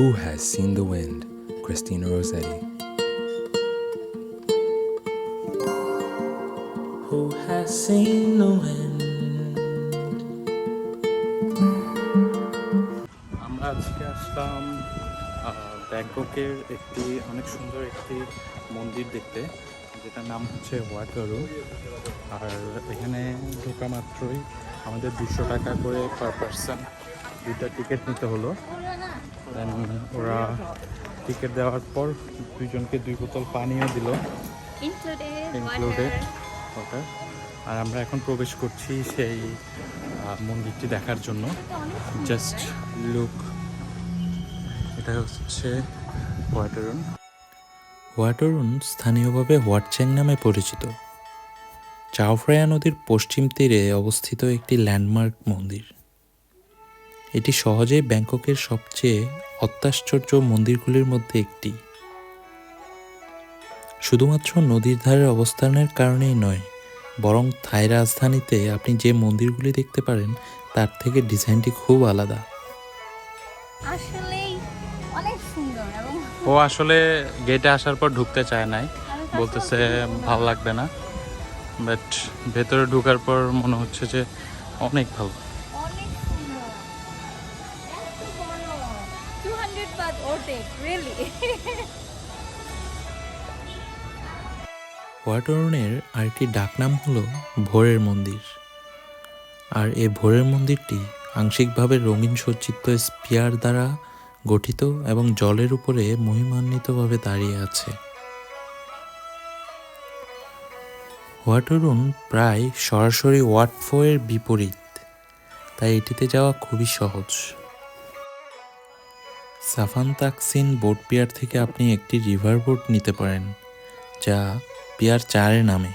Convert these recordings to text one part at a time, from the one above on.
Who has seen the wind? Christina Rossetti. Who has seen the wind? আমরা আজকে আসলাম ব্যাংককের একটি অনেক সুন্দর একটি মন্দির দেখতে যেটার নাম হচ্ছে ওয়াটারু আর এখানে ঢোকা মাত্রই আমাদের দুশো টাকা করে পার পার্সন দুইটা টিকিট নিতে হলো দেন ওরা টিকিট দেওয়ার পর দুইজনকে দুই বোতল পানিও দিল। ইনক্লুডেড. ওটা আর আমরা এখন প্রবেশ করছি সেই মন্দিরটি দেখার জন্য। জাস্ট লুক এটা হচ্ছে ওয়াটারন ওয়াটরুন স্থানীয়ভাবে হোয়াটচ্যাং নামে পরিচিত। চাওফ্রায়া নদীর পশ্চিম তীরে অবস্থিত একটি ল্যান্ডমার্ক মন্দির। এটি সহজেই ব্যাংককের সবচেয়ে অত্যাশ্চর্য মন্দিরগুলির মধ্যে একটি। শুধুমাত্র নদীর ধারে অবস্থানের কারণেই নয় বরং থাই রাজধানীতে আপনি যে মন্দিরগুলি দেখতে পারেন তার থেকে ডিজাইনটি খুব আলাদা। আসলেই অনেক সুন্দর এবং ও আসলে গেটে আসার পর ঢুকতে চায় নাই বলতেছে ভালো লাগবে না বাট ভেতরে ঢোকার পর মনে হচ্ছে যে অনেক ভালো। 200 বাট ওটেক রিয়েলি ওয়াটরনের আরেকটি ডাকনাম হলো ভোরের মন্দির। আর এই ভোরের মন্দিরটি আংশিকভাবে রঙিন সজ্জিত স্পিয়ার দ্বারা গঠিত এবং জলের উপরে মহিমান্বিতভাবে দাঁড়িয়ে আছে। ওয়াটরুন প্রায় সরাসরি ওয়াটফোয়ের বিপরীত, তাই এটিতে যাওয়া খুবই সহজ। সাফান তাকসিন বোট পিয়ার থেকে আপনি একটি রিভার বোট নিতে পারেন, যা পিয়ার চারে নামে।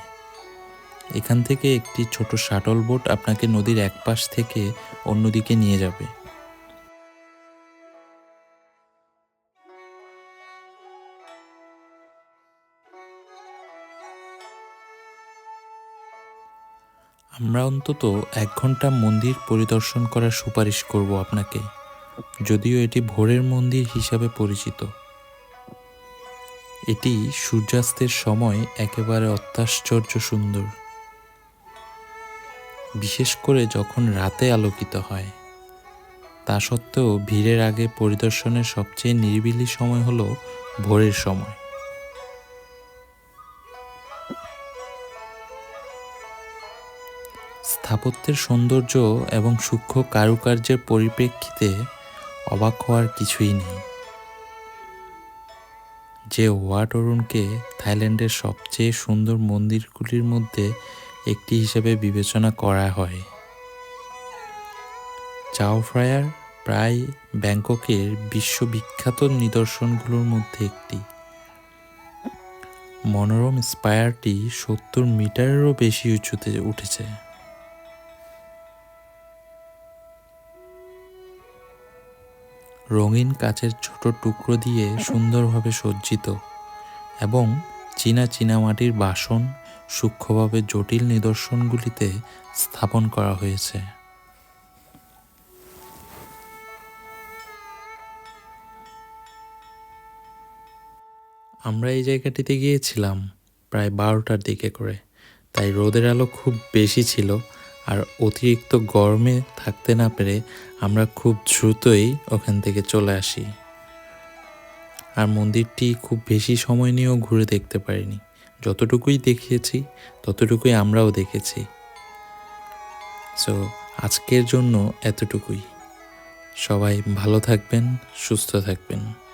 এখান থেকে একটি ছোট শাটল বোট আপনাকে নদীর এক পাশ থেকে অন্যদিকে নিয়ে যাবে। আমরা অন্তত এক ঘণ্টা মন্দির পরিদর্শন করার সুপারিশ করব আপনাকে। যদিও এটি ভোরের মন্দির হিসাবে পরিচিত। এটি সূর্যাস্তের সময় একেবারে অত্যাশ্চর্য সুন্দর। বিশেষ করে যখন রাতে আলোকিত হয়। তা সত্ত্বেও ভিড়ের আগে পরিদর্শনের সবচেয়ে নিরিবিলি সময় হলো ভোরের সময়। স্থাপত্যের সৌন্দর্য এবং সূক্ষ্ম কারুকার্যের পরিপ্রেক্ষিতে অবাক হওয়ার কিছুই নেই। যে ওয়াট অরুণকে থাইল্যান্ডের সবচেয়ে সুন্দর মন্দিরগুলির মধ্যে একটি হিসেবে বিবেচনা করা হয়। চাও ফ্রায়ার প্রায় ব্যাংককের বিশ্ববিখ্যাত নিদর্শনগুলোর মধ্যে একটি। মনোরম স্পায়ারটি সত্তর মিটারেরও বেশি উঁচুতে উঠেছে। রঙিন কাচের ছোট টুকরো দিয়ে সুন্দরভাবে সজ্জিত এবং চীনা চীনামাটির বাসন সূক্ষ্মভাবে জটিল নিদর্শনগুলিতে স্থাপন করা হয়েছে। আমরা এই জায়গাটিতে গিয়েছিলাম প্রায় বারোটার দিকে করে, তাই রোদের আলো খুব বেশি ছিল। আর অতিরিক্ত গরমে থাকতে না পেরে আমরা খুব দ্রুতই ওখান থেকে চলে আসি। আর মন্দিরটি খুব বেশি সময় নিয়েও ঘুরে দেখতে পারিনি। যতটুকুই দেখিয়েছি ততটুকুই আমরাও দেখেছি। সো আজকের জন্য এতটুকুই। সবাই ভালো থাকবেন, সুস্থ থাকবেন।